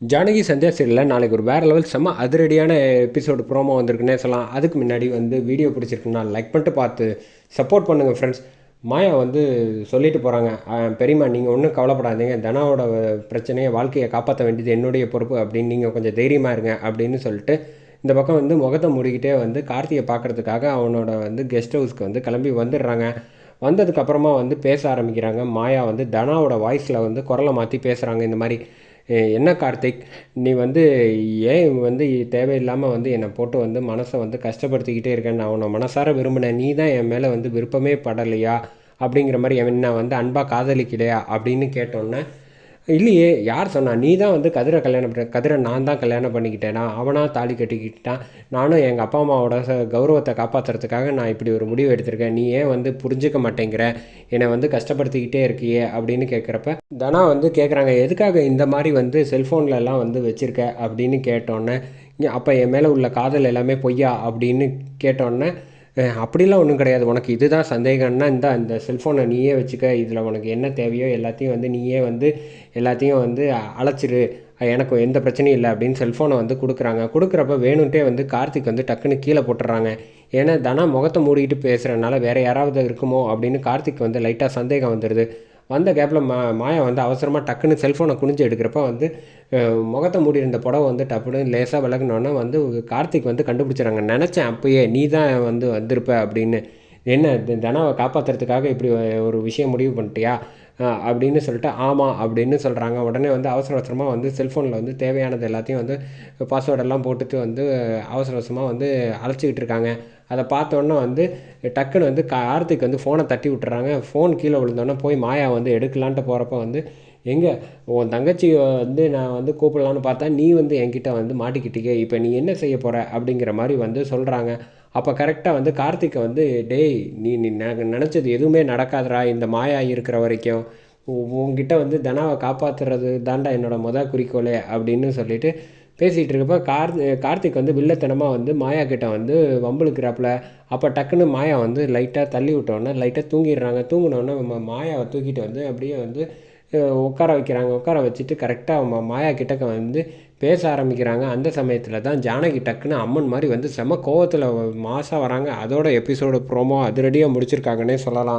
ஜானகி சந்தியா சீரியலில் நாளைக்கு ஒரு வேறு லெவல் செம்ம அதிரடியான எபிசோடு ப்ரோமோ வந்திருக்குன்னே சொல்லலாம். அதுக்கு முன்னாடி வந்து வீடியோ பிடிச்சிருக்குன்னா லைக் பண்ணிட்டு பார்த்து சப்போர்ட் பண்ணுங்கள் ஃப்ரெண்ட்ஸ் மாயா வந்து சொல்லிட்டு போகிறாங்க பெரியம்மா நீங்கள் ஒன்றும் கவலைப்படாதீங்க. தனாவோட பிரச்சனையை வாழ்க்கையை காப்பாற்ற வேண்டியது என்னுடைய பொறுப்பு அப்படின்னு நீங்கள் கொஞ்சம் தைரியமாக இருங்க அப்படின்னு சொல்லிட்டு இந்த பக்கம் வந்து முகத்தை மூடிக்கிட்டே வந்து கார்த்தியை பார்க்குறதுக்காக அவனோட வந்து கெஸ்ட் ஹவுஸ்க்கு வந்து கிளம்பி வந்துடுறாங்க. வந்ததுக்கப்புறமா வந்து பேச ஆரம்பிக்கிறாங்க. மாயா வந்து தனாவோட வாய்ஸில் வந்து குரலை மாற்றி பேசுகிறாங்க இந்த மாதிரி என்ன கார்த்திக்? நீ வந்து ஏன் வந்து தேவையில்லாமல் வந்து என்னை போட்டு வந்து மனசை வந்து கஷ்டப்படுத்திக்கிட்டே இருக்கேன் நான் உன்னை மனசார விரும்பினேன். நீ தான் என் மேலே வந்து விருப்பமே படலையா? அப்படிங்கிற மாதிரி என்ன வந்து அன்பாக காதலிக்கலையா அப்படின்னு கேட்டோன்னே இல்லையே யார் சொன்னா நீ தான் வந்து கதிரை கல்யாணம் பண்ண கதிரை நான் தான் கல்யாணம் பண்ணிக்கிட்டேனா? அவனாக தாலி கட்டிக்கிட்டான். நானும் எங்கள் அப்பா அம்மாவோட ச- கௌரவத்தை காப்பாற்றுறதுக்காக நான் இப்படி ஒரு முடிவு எடுத்திருக்கேன். நீ ஏன் வந்து புரிஞ்சுக்க மாட்டேங்கிற? என்னை வந்து கஷ்டப்படுத்திக்கிட்டே இருக்கியே அப்படின்னு கேட்குறப்ப தனா வந்து கேட்குறாங்க எதுக்காக இந்த மாதிரி வந்து செல்ஃபோன்லலாம் வந்து வச்சுருக்க? அப்படின்னு கேட்டோன்னே அப்போ என் மேலே உள்ள காதல் எல்லாமே பொய்யா? அப்படின்னு கேட்டோன்னே அப்படிலாம் ஒன்றும் கிடையாது. உனக்கு இதுதான் சந்தேகம்னா இந்த இந்த செல்ஃபோனை நீயே வச்சுக்க. இதில் உனக்கு என்ன தேவையோ எல்லாத்தையும் வந்து நீயே வந்து எல்லாத்தையும் வந்து அழைச்சிரு. எனக்கு எந்த பிரச்சனையும் இல்லை அப்படின்னு செல்ஃபோனை வந்து கொடுக்குறாங்க. கொடுக்குறப்ப வேணுன்ட்டே வந்து கார்த்திக் வந்து டக்குன்னு கீழே போட்டுறாங்க. ஏன்னா தனா முகத்தை மூடிக்கிட்டு பேசுகிறனால வேறு யாராவது இருக்குமோ அப்படின்னு கார்த்திக் வந்து லைட்டாக சந்தேகம் வந்துடுது வந்த கேப்பில் மா மாயா வந்து அவசரமாக டக்குன்னு செல்ஃபோனை குனிஞ்சு எடுக்கிறப்ப வந்து முகத்தை மூடி இருந்த புடவை வந்து டப்புன்னு லேசாக விலகினோன்னா வந்து கார்த்திக் வந்து கண்டுபிடிச்சிடறாங்க. நினச்சேன் அப்போயே நீ தான் வந்து வந்திருப்ப அப்படின்னு. என்ன த- தனாவை காப்பாற்றுறதுக்காக இப்படி ஒரு விஷயம் முடிவு பண்ணிட்டியா? அப்படின்னு சொல்லிட்டு ஆமாம் அப்படின்னு சொல்கிறாங்க உடனே வந்து அவசர அவசரமாக வந்து செல்ஃபோனில் வந்து தேவையானது எல்லாத்தையும் வந்து பாஸ்வேர்டெல்லாம் போட்டுட்டு வந்து அவசர அவசரமாக வந்து அழைச்சிக்கிட்டு இருக்காங்க. அதை பார்த்தோன்னே வந்து டக்குன்னு வந்து கார்த்திக் வந்து ஃபோனை தட்டி விட்டுறாங்க. ஃபோன் கீழே விழுந்தோன்னே போய் மாயா வந்து எடுக்கலான்ட்டு போகிறப்ப வந்து எங்கே? உன் தங்கச்சி வந்து நான் வந்து கூப்பிடலான்னு பார்த்தா நீ வந்து என்கிட்ட வந்து மாட்டிக்கிட்டீங்க இப்போ நீ என்ன செய்ய போகிற அப்படிங்கிற மாதிரி வந்து சொல்கிறாங்க அப்போ கரெக்டாக வந்து கார்த்திக்கை வந்து டேய் நீ நீ நினச்சது எதுவுமே நடக்காதுடா. இந்த மாயா இருக்கிற வரைக்கும். உங்ககிட்ட வந்து தனாவை காப்பாற்றுறது தாண்டா என்னோடய முத குறிக்கோளே. அப்படின்னு சொல்லிட்டு பேசிகிட்டு இருக்கப்போ கார் கார்த்திக் வந்து வில்லத்தனமாக வந்து மாயா கிட்ட வந்து வம்பிழுக்கிறாப்புல. அப்போ டக்குன்னு மாயா வந்து லைட்டாக தள்ளி விட்டோன்னே லைட்டாக தூங்கிடுறாங்க. தூங்கினோடனே மாயாவை தூக்கிட்டு வந்து அப்படியே வந்து உட்கார வைக்கிறாங்க உட்கார வச்சுட்டு கரெக்டாக மாயா கிட்டக்க வந்து பேச ஆரம்பிக்கிறாங்க. அந்த சமயத்தில் தான் ஜானகி டக்குன்னு அம்மன் மாதிரி வந்து செம கோவத்தில் மாசாக வராங்க. அதோட எபிசோடு ப்ரோமோ அதிரடியாக முடிச்சிருக்காங்கன்னே சொல்லலாம்.